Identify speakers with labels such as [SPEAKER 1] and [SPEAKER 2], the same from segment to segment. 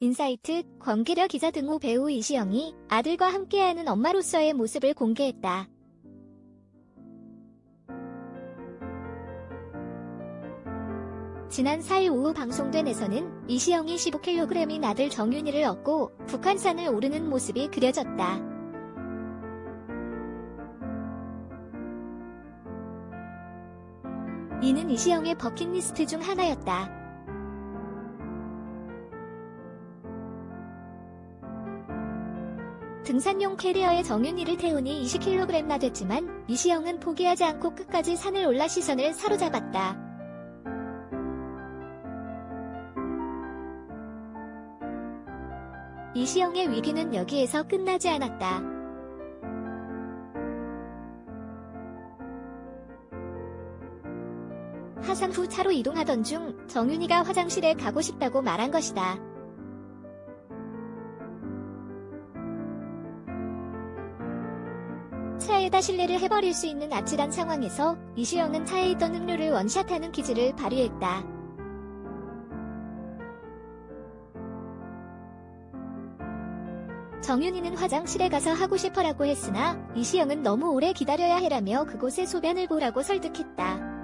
[SPEAKER 1] 인사이트, 권기려 기자 등호 배우 이시영이 아들과 함께하는 엄마로서의 모습을 공개했다. 지난 4일 오후 방송된 에서는 이시영이 15kg인 아들 정윤이를 얻고 북한산을 오르는 모습이 그려졌다. 이는 이시영의 버킷리스트 중 하나였다. 등산용 캐리어에 정윤이를 태우니 20kg나 됐지만 이시영은 포기하지 않고 끝까지 산을 올라 시선을 사로잡았다. 이시영의 위기는 여기에서 끝나지 않았다. 하산 후 차로 이동하던 중 정윤이가 화장실에 가고 싶다고 말한 것이다. 차에다 실례를 해버릴 수 있는 아찔한 상황에서 이시영은 차에 있던 음료를 원샷하는 기질을 발휘했다. 정윤이는 화장실에 가서 하고 싶어라고 했으나 이시영은 너무 오래 기다려야 해라며 그곳에 소변을 보라고 설득했다.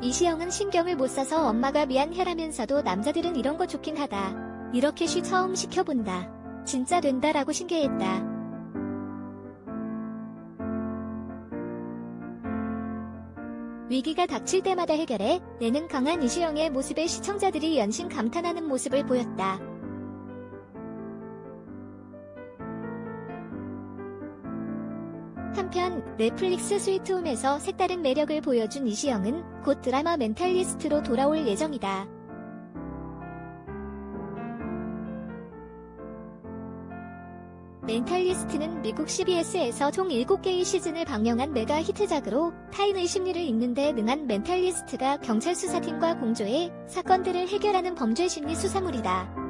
[SPEAKER 1] 이시영은 신경을 못 써서 엄마가 미안해라면서도 남자들은 이런 거 좋긴 하다. 이렇게 쉬 처음 시켜본다. 진짜 된다라고 신기했다. 위기가 닥칠 때마다 해결해 내는 강한 이시영의 모습에 시청자들이 연신 감탄하는 모습을 보였다. 한편 넷플릭스 스위트홈에서 색다른 매력을 보여준 이시영은 곧 드라마 멘탈리스트로 돌아올 예정이다. 멘탈리스트는 미국 CBS에서 총 7개의 시즌을 방영한 메가 히트작으로 타인의 심리를 읽는데 능한 멘탈리스트가 경찰 수사팀과 공조해 사건들을 해결하는 범죄 심리 수사물이다.